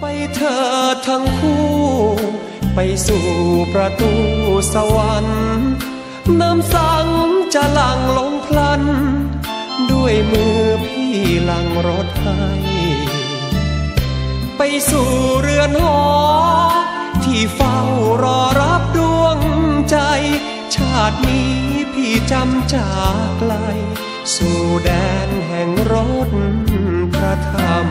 ไปเธอทั้งคู่ ไปสู่ประตูสวรรค์น้ำสังจะหลั่งลงพลัน ด้วยมือพี่หลังรถให้ ไปสู่เรือนหอ ที่เฝ้ารอรับดวงใจ ชาตินี้พี่จำจากไกล สู่แดนแห่งรถพระธรรม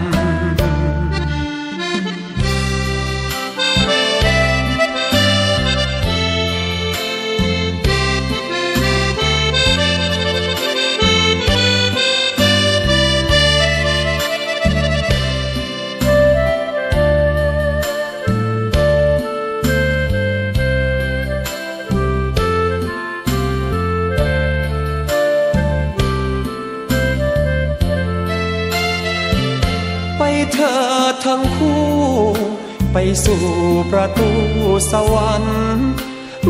เธอทั้งคู่ ไปสู่ประตูสวรรค์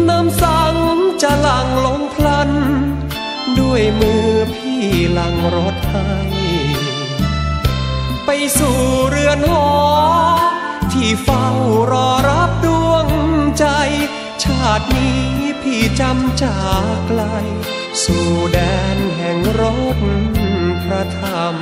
น้ำสังจะหลั่งลงพลัน ด้วยมือพี่หลังรถให้ ไปสู่เรือนหอ ที่เฝ้ารอรับดวงใจ ชาตินี้พี่จำจากไกล สู่แดนแห่งรถพระธรรม